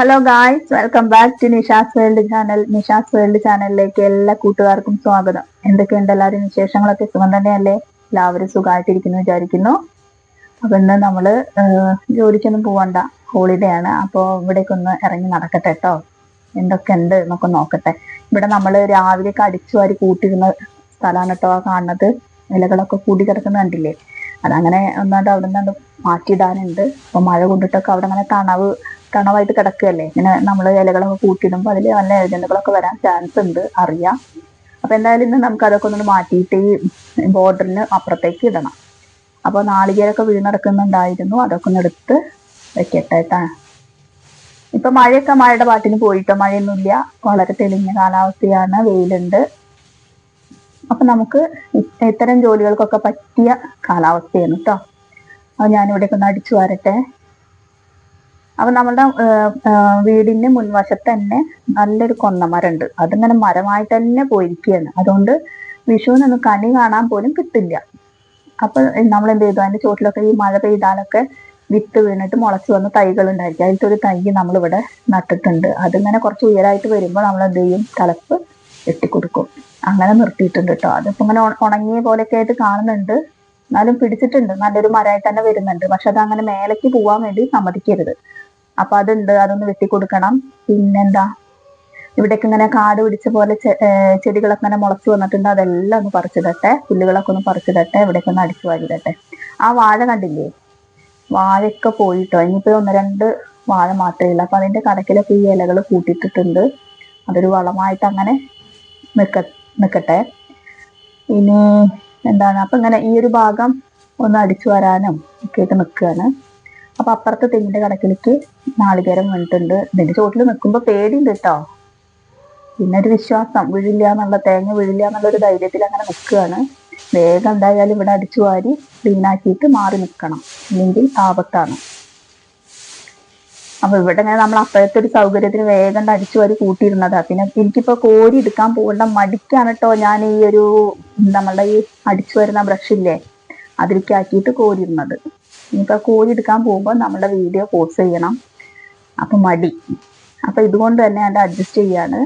Hello guys welcome back to Nisha's world channel Nisha's world ചാനലിലേക്ക് എല്ലാ കൂട്ടുകാർക്കും സ്വാഗതം. എന്തൊക്കെയുണ്ട് എല്ലാവരും വിശേഷങ്ങളൊക്കെ? സുഖം തന്നെയല്ലേ? എല്ലാവരും സുഖമായിട്ടിരിക്കുന്നു വിചാരിക്കുന്നു. അപ്പൊ ഇന്ന് നമ്മൾ ജോലിക്കൊന്നും പോവണ്ട. ഹോളിഡേ ആണ് അപ്പോൾ ഇവിടേക്ക് ഒന്ന് ഇറങ്ങി നടക്കട്ടെ കേട്ടോ എന്തൊക്കെ ഉണ്ട് എന്നൊക്കെ നോക്കട്ടെ. ഇവിടെ നമ്മൾ രാവിലെ അടിച്ചു വാരി കൂട്ടിരുന്ന സ്ഥലമാണ് കേട്ടോ കാണുന്നത്. ഇലകളൊക്കെ കൂടി കിടക്കുന്ന കണ്ടില്ലേ? അതങ്ങനെ ഒന്നാണ്ട് അവിടെ നിന്ന് മാറ്റിയിടാനുണ്ട്. അപ്പൊ മഴ കൊണ്ടിട്ടൊക്കെ അവിടെ അങ്ങനെ തണവ് തണവായിട്ട് കിടക്കുകയല്ലേ? ഇങ്ങനെ നമ്മൾ ഇലകളൊക്കെ കൂട്ടിയിടുമ്പോൾ അതിൽ നല്ല ഏജന്റുകളൊക്കെ വരാൻ ചാൻസ് ഉണ്ട് അറിയാം. അപ്പൊ എന്തായാലും ഇന്ന് നമുക്ക് അതൊക്കെ ഒന്ന് മാറ്റിയിട്ട് ഈ ബോർഡറിന് അപ്പുറത്തേക്ക് ഇടണം. അപ്പോൾ നാളികേരൊക്കെ വീണടക്കുന്നുണ്ടായിരുന്നു അതൊക്കെ ഒന്ന് എടുത്ത് വെക്കട്ടെ ഇപ്പൊ മഴയൊക്കെ മഴയുടെ പാട്ടിന് പോയിട്ടോ? മഴയൊന്നുമില്ല. വളരെ തെളിഞ്ഞ കാലാവസ്ഥയാണ് വെയിലുണ്ട്. അപ്പൊ നമുക്ക് ഇത്തരം ജോലികൾക്കൊക്കെ പറ്റിയ കാലാവസ്ഥയാണ് കേട്ടോ അപ്പൊ ഞാനിവിടെയൊക്കെ ഒന്ന് അടിച്ചു വരട്ടെ. അപ്പൊ നമ്മളുടെ വീടിന്റെ മുൻവശത്ത് തന്നെ നല്ലൊരു കൊന്നമരം ഉണ്ട് അതിങ്ങനെ മരമായിട്ട് തന്നെ പോയിരിക്കുകയാണ് അതുകൊണ്ട് വിഷുവിനൊന്ന് കണി കാണാൻ പോലും കിട്ടില്ല. അപ്പൊ നമ്മൾ എന്ത് ചെയ്തു? അതിന്റെ ചോട്ടിലൊക്കെ ഈ മഴ പെയ്താലൊക്കെ വിത്ത് വീണിട്ട് മുളച്ച് വന്ന തൈകൾ ഉണ്ടായിരിക്കും അതിലത്തെ ഒരു തൈ നമ്മളിവിടെ നട്ടിട്ടുണ്ട്. അതിങ്ങനെ കുറച്ച് ഉയരായിട്ട് വരുമ്പോൾ നമ്മൾ എന്ത് ചെയ്യും? തലപ്പ് വെട്ടിക്കൊടുക്കും. അങ്ങനെ നിർത്തിയിട്ടുണ്ട് കേട്ടോ അതിപ്പോ ഇങ്ങനെ ഉണങ്ങിയ പോലെയൊക്കെ ആയിട്ട് കാണുന്നുണ്ട്. എന്നാലും പിടിച്ചിട്ടുണ്ട്. നല്ലൊരു മരമായിട്ട് തന്നെ വരുന്നുണ്ട്. പക്ഷെ അത് അങ്ങനെ മേലേക്ക് പോവാൻ വേണ്ടി സമ്മതിക്കരുത്. അപ്പൊ അതുണ്ട് അതൊന്ന് വെട്ടിക്കൊടുക്കണം. പിന്നെന്താ? ഇവിടേക്ക് ഇങ്ങനെ കാട് പിടിച്ച പോലെ ചെടികളൊക്കെ ഇങ്ങനെ മുളച്ചു വന്നിട്ടുണ്ട്. അതെല്ലാം ഒന്ന് പറിച്ചിടട്ടെ. പുല്ലുകളൊക്കെ ഒന്ന് പറിച്ചിടട്ടെ. ഇവിടേക്ക് ഒന്ന് അടിച്ചു വാരിടട്ടെ ആ വാഴ കണ്ടില്ലേ? വാഴയൊക്കെ പോയിട്ടോ? ഇനിയിപ്പോ ഒന്ന് രണ്ട് വാഴ മാത്രമേ ഉള്ളൂ. അപ്പൊ അതിന്റെ കടക്കിലൊക്കെ ഈ ഇലകൾ കൂട്ടിയിട്ടിട്ടുണ്ട്. അതൊരു വളമായിട്ട് അങ്ങനെ നിക്ക നിക്കട്ടെ. ഇനി എന്താണ്? അപ്പൊ ഇങ്ങനെ ഈ ഒരു ഭാഗം ഒന്ന് അടിച്ചു വരാനും ഒക്കെ ആയിട്ട് നിൽക്കുകയാണ് അപ്പൊ അപ്പുറത്തെ തെങ്ങിന്റെ കടക്കിലേക്ക് നാളികേരം വീണിട്ടുണ്ട് ഇതിന്റെ ചോട്ടിൽ നിൽക്കുമ്പോ പേടിയുണ്ട് കേട്ടോ പിന്നെ ഒരു വിശ്വാസം വീഴില്ല എന്നുള്ള തേങ്ങ വീഴില്ല എന്നുള്ള ഒരു ധൈര്യത്തിൽ അങ്ങനെ നിൽക്കുകയാണ്. വേഗം എന്തായാലും ഇവിടെ അടിച്ചു വാരി ക്ലീനാക്കിയിട്ട് മാറി നിൽക്കണം. ഇല്ലെങ്കിൽ ആപത്താണ്. അപ്പൊ ഇവിടെ ഇങ്ങനെ നമ്മൾ അപ്പോഴത്തെ ഒരു സൗകര്യത്തിന് വേഗം അടിച്ചു വാരി കൂട്ടിയിരുന്നതാ. പിന്നെ എനിക്കിപ്പോ കോരി എടുക്കാൻ പോകേണ്ട മടിക്കാണ് കേട്ടോ ഞാൻ ഈ ഒരു നമ്മളുടെ ഈ അടിച്ചു വരുന്ന ബ്രഷ് ഇല്ലേ? അതിലേക്ക് ആക്കിയിട്ട് കോരിയിരുന്നത്. ഇനിയിപ്പോൾ കോഴി എടുക്കാൻ പോകുമ്പോൾ നമ്മുടെ വീഡിയോ പോസ് ചെയ്യണം. അപ്പോൾ മടി. അപ്പോൾ ഇതുകൊണ്ട് തന്നെ അത് അഡ്ജസ്റ്റ് ചെയ്യാണ്.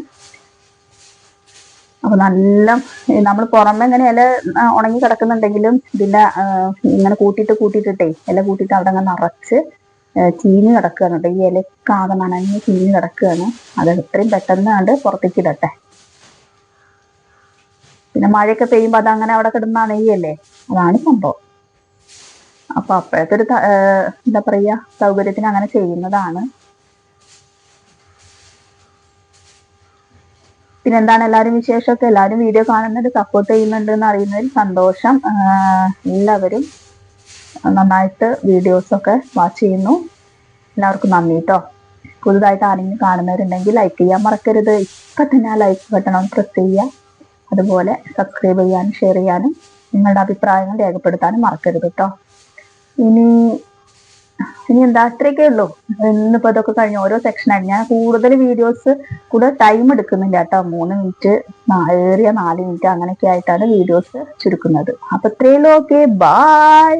അപ്പോൾ നല്ല നമ്മൾ പുറമെ ഇങ്ങനെ ഇല ഉണങ്ങി കിടക്കുന്നുണ്ടെങ്കിലും ഇതിന്റെ ഇങ്ങനെ കൂട്ടിയിട്ട് കൂട്ടിയിട്ടിട്ടേ ഇല കൂട്ടിയിട്ട് അവിടെ അങ്ങനെ നിറച്ച് ചീഞ്ഞ് കിടക്കുകയാണ് ഈ ഇലക്കാതെ നനഞ്ഞ് ചീഞ്ഞ് കിടക്കുകയാണ്. അത് എത്രയും പെട്ടെന്ന് കണ്ട് പുറത്തേക്ക് ഇടട്ടെ. പിന്നെ മഴയൊക്കെ പെയ്യുമ്പോൾ അത് അങ്ങനെ അവിടെ കിടന്ന് അല്ലേ അതാണ് സംഭവം. അപ്പൊ അപ്പോഴത്തെ ഒരു എന്താ പറയാ സൗകര്യത്തിന് അങ്ങനെ ചെയ്യുന്നതാണ്. പിന്നെ എന്താണ് എല്ലാവരും വിശേഷമൊക്കെ? എല്ലാവരും വീഡിയോ കാണുന്നുണ്ട് സപ്പോർട്ട് ചെയ്യുന്നുണ്ട് എന്ന് അറിയുന്നതിൽ സന്തോഷം. എല്ലാവരും നന്നായിട്ട് വീഡിയോസൊക്കെ വാച്ച് ചെയ്യുന്നു. എല്ലാവർക്കും നന്ദി കേട്ടോ പുതുതായിട്ട് ആരെങ്കിലും കാണുന്നവരുണ്ടെങ്കിൽ ലൈക്ക് ചെയ്യാൻ മറക്കരുത്. ഇപ്പൊ തന്നെ ആ ലൈക്ക് ബട്ടൺ പ്രസ് ചെയ്യുക. അതുപോലെ സബ്സ്ക്രൈബ് ചെയ്യാനും ഷെയർ ചെയ്യാനും നിങ്ങളുടെ അഭിപ്രായങ്ങൾ രേഖപ്പെടുത്താനും മറക്കരുത് കേട്ടോ ഇനി ഇനി എന്താ അത്രയൊക്കെ ഉള്ളൂ. ഇന്നിപ്പോ ഇതൊക്കെ കഴിഞ്ഞ ഓരോ സെക്ഷനായിട്ട് ഞാൻ കൂടുതൽ വീഡിയോസ് കൂടെ ടൈം എടുക്കുന്നില്ല കേട്ടോ. മൂന്ന് മിനിറ്റ് ഏറിയ നാല് മിനിറ്റ് അങ്ങനെയൊക്കെ ആയിട്ടാണ് വീഡിയോസ് ചുരുക്കുന്നത്. അപ്പൊ ഇത്രയല്ലോ ഓക്കെ ബായ്